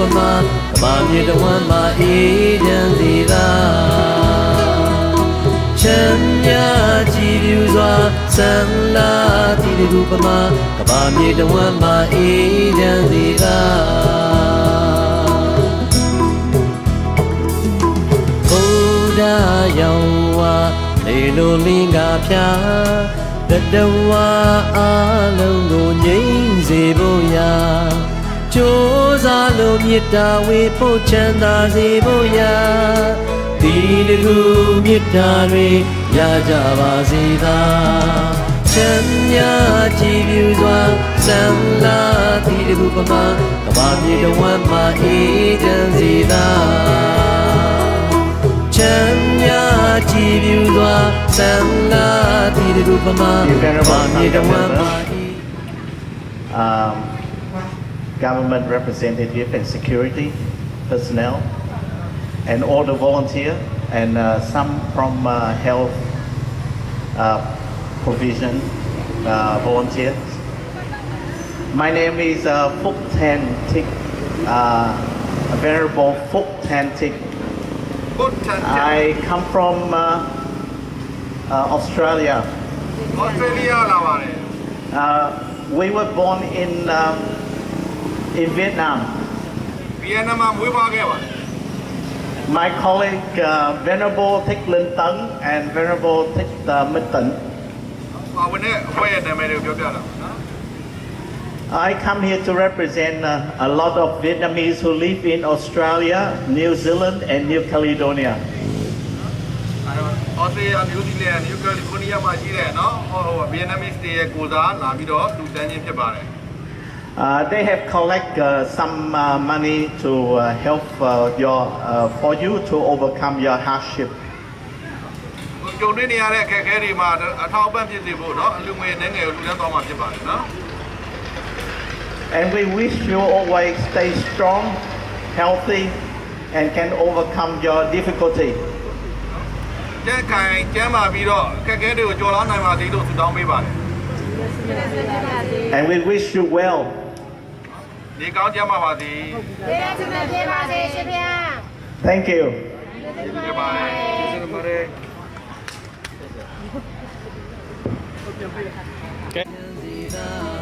ပမာကဘာမြေတဝမ်းမှာအေးချမ်းစေသာချမ်းမြကြည်ပြူစွာဆန္လာဒီတကူပမာကဘာမြေတဝမ်းမှာအေးချမ်းစေသာဘုရားရောင်ဝါလေလိုလင်းကဖြာတတဝါအလုံးကိုငြိမ်းစေဖို့ရာ ကြိုးစားလို့မေတ္တာဝေဖို့ချမ်းသာစေဖို့ရာဒီတကူမေတ္တာတွေရကြပါစေသာချမ်းမြကြည်ပြူစွာဆံလာဒီတကူပမာကဘာမြေတဝမ်းမှာအေးချမ်းစေသာချမ်းမြကြည်ပြူစွာဆန္လာတိတကူပမာမာမြေတဝမ်းမာဤ um, government representative and security personnel, and all the volunteer, and uh, some from uh, health uh, provision uh, volunteers. My name is uh, Phúc Thanh Thich, Venerable Phúc Thanh Tan. I come from uh, uh, Australia. Australia, uh, We were born in um, in Vietnam. ဗီယက်နမ်မှာမွေးဖွားခဲ့ပါတယ် My colleague uh, Venerable Thích Linh Tấn and Venerable Thích uh, Minh Tịnh. ။ပါဝင်တဲ့အဖွဲ့ရဲ့နာမည်တွေကိုပြောပြတာနော် I come here to represent uh, a lot of Vietnamese who live in Australia, New Zealand, and New Caledonia. ။အဲတော့ဩစတြေးလျနယူးဇီလန်နယူကယ်လီဖိုးနီးယားမှာရှိတဲ့နော်ဟိုဟိုဗီယက်နမ်စ်တွေရဲ့ကိုစားလာပြီးတော့လူတန်းချင်းဖြစ်ပါတယ် Uh, they have collect uh, some uh, money to uh, help uh, your uh, for you to overcome your hardship. ။ဟိုကြုံတွေ့နေရတဲ့အခက်အခဲတွေမှာအထောက်အပံ့ဖြစ်စေဖို့နော်အလူငွေနဲ့ငယ်ကိုလူတန်းသွားမှာဖြစ်ပါတယ်နော် And we wish you always stay strong, healthy, and can overcome your difficulty. ။ကျန်းခိုင်ကျန်းမာပြီးတော့အခက်အခဲတွေကိုကျော်လွှားနိုင်ပါစေလို့ဆုတောင်းပေးပါတယ် And we wish you well. ။ ဒီကောင်းကျန်းမာပါစေကျေးဇူးတင်ပါတယ်ရှင်ဗျာ Thank you. ။ကျေးဇူးတင်ပါတယ်။ကျေးဇူးတင်ပါတယ်။သော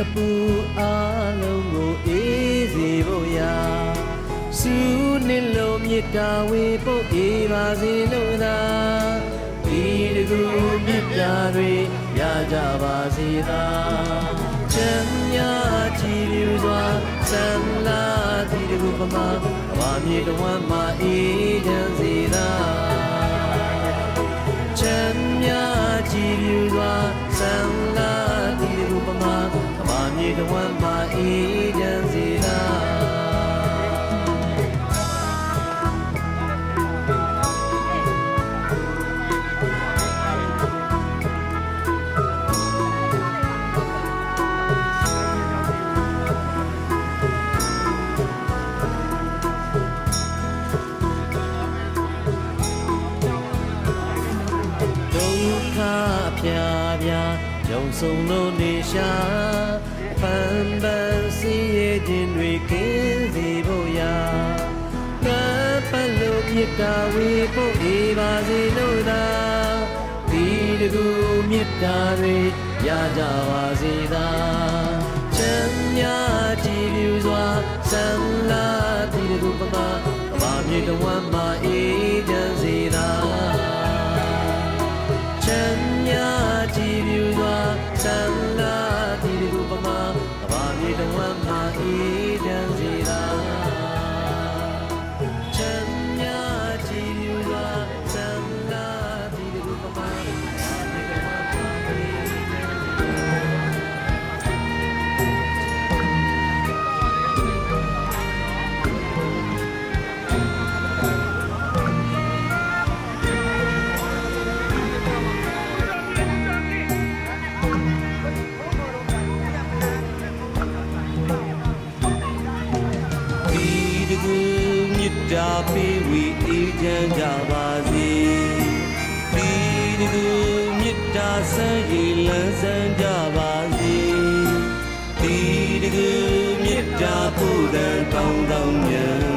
အပူအလုံးကိုအေးစေဖို့ရာစူးနှလုံးမြတ်တာဝေပုတ်အေးပါစေလို့သာဒီတကူမြတ်တာတွေရကြပါစေသာချမ်းမြကြည်ပြူစွာဆန္လာဒီတကူပမာအဘာမြေတဝမ်းမှာအေးချမ်းစေသာ တဝမ်းမှာအေးချမ်းစေသာဒုက္ခဖြာဖြာကြုံဆုံလို့ ကြပါစေသာချမ်းမြကြည်ပြူစွာဆန္လာဒီတကူပမာကဘာမြေတဝမ်း ရှားပေးဝီအေးချမ်းကြပါစေဒီဒီဒီမြစ်တာဆန်းရည်လန်းဆန်းကြပါစေဒီဒီဒီမြစ်တာပူတန်တောင်းတောင်းမြန်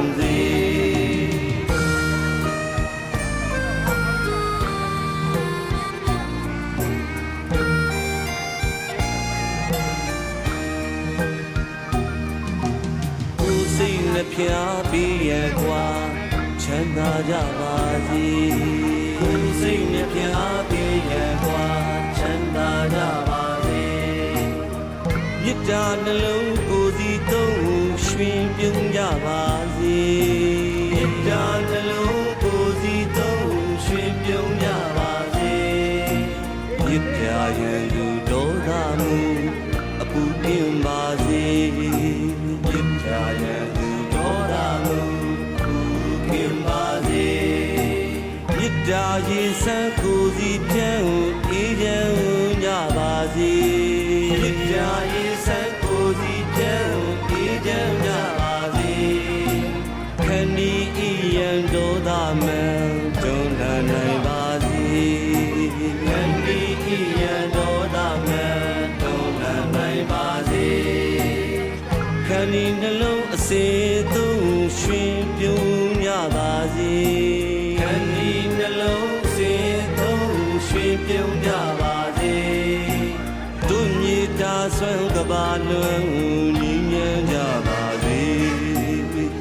နှဖျားပြီးရဲ့ကွာ မ်းသာကြပါစေကိုယ်စိတ်နဲ့ပြားပေးရန်ကွာချမ်းသာကြပါစေမြစ်တာနှလုံး ရေစံကိုစီပြန် ပါလုံးညီငယ်ကြပါစေ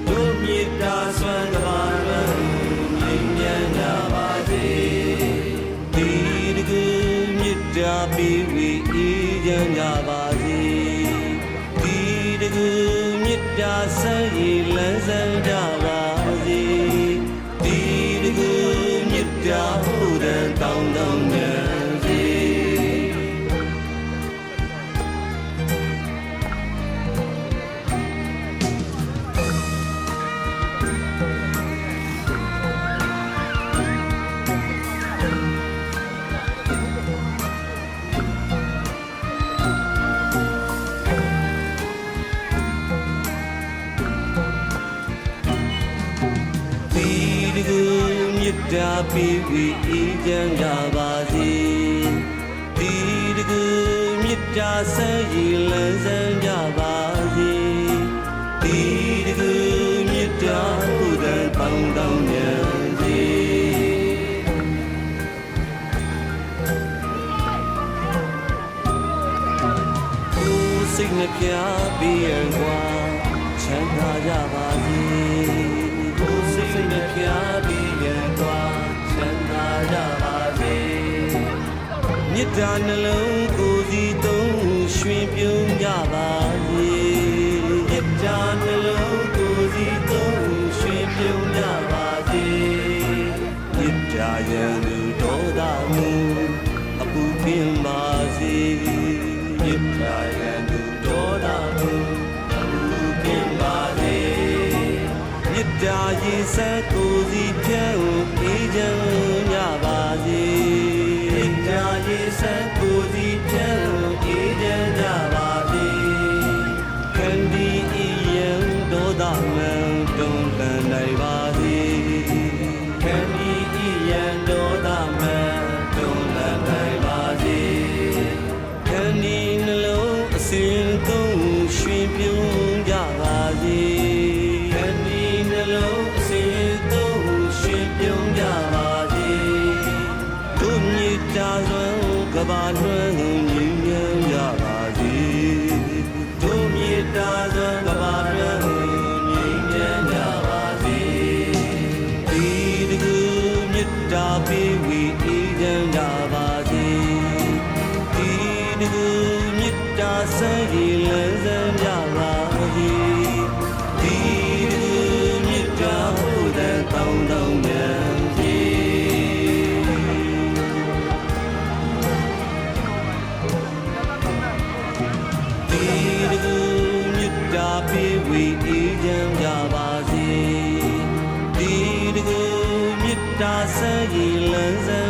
တို့မြေတာဆွမ်းတပါလုံးညီငယ်ကြပါစေဒီတကူမြေတာပြီးဝီအေးကြကြပါစေဒီတကူမြေတာဆဲရီလန်းစံ စိတ်နှပြပြီးရန်ကွာချမ်းသာကြပါစေကိုယ်စိတ်နှပြပြီးရန်ကွာချမ်းသာကြပါစေမြစ်တာနှလုံး ကြာရင်ဆက်ကိုစီဖြဲကိုပေးချင် hundred. ပေးဝေအေးချမ်းကြပါစေဒီတကူမြတ်တာဆဲရည်လန်းစံ